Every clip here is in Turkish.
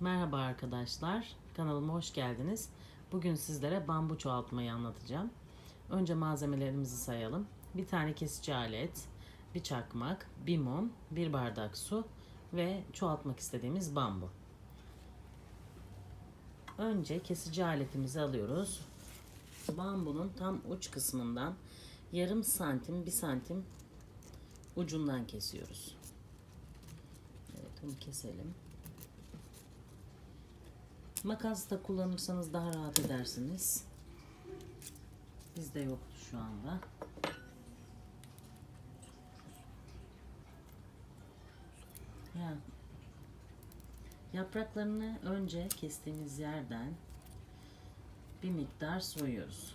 Merhaba arkadaşlar, kanalıma hoş geldiniz. Bugün sizlere bambu çoğaltmayı anlatacağım. Önce malzemelerimizi sayalım. Bir tane kesici alet, bir çakmak, bir mum, bir bardak su ve çoğaltmak istediğimiz bambu. Önce kesici aletimizi alıyoruz. Bambunun tam uç kısmından yarım santim, bir santim ucundan kesiyoruz. Evet, onu keselim. Makas da kullanırsanız daha rahat edersiniz. Bizde yoktu şu anda. Ya. Yapraklarını önce kestiğimiz yerden bir miktar soyuyoruz.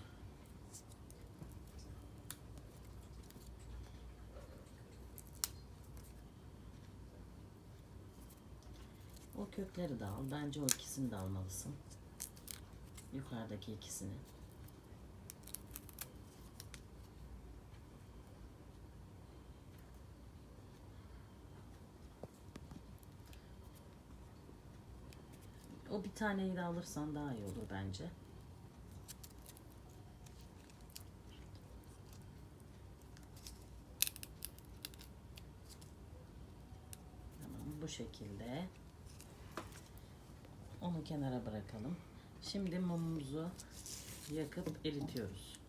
O kökleri de al. Bence o ikisini de almalısın. Yukarıdaki ikisini. O bir taneyi de alırsan daha iyi olur bence. Tamam bu şekilde. Onu kenara bırakalım. Şimdi mumumuzu yakıp eritiyoruz.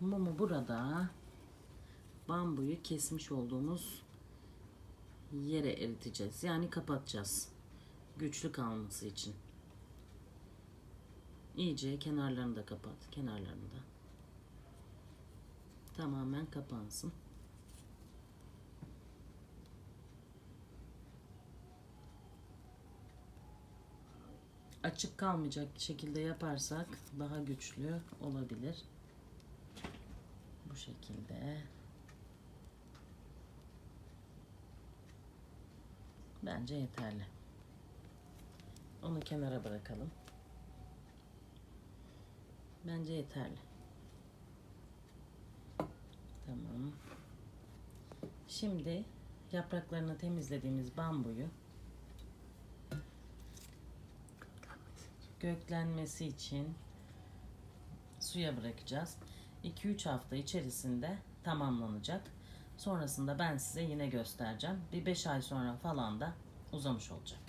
Mumu burada bambuyu kesmiş olduğumuz yere eriteceğiz. Yani kapatacağız. Güçlü kalması için. İyice kenarlarını da kapat. Kenarlarını da. Tamamen kapansın. Açık kalmayacak şekilde yaparsak daha güçlü olabilir. Bu şekilde. Bence yeterli. Onu kenara bırakalım. Bence yeterli. Tamam. Şimdi yapraklarını temizlediğimiz bambuyu göklenmesi için suya bırakacağız. 2-3 hafta içerisinde tamamlanacak. Sonrasında ben size yine göstereceğim. Bir 5 ay sonra falan da uzamış olacak.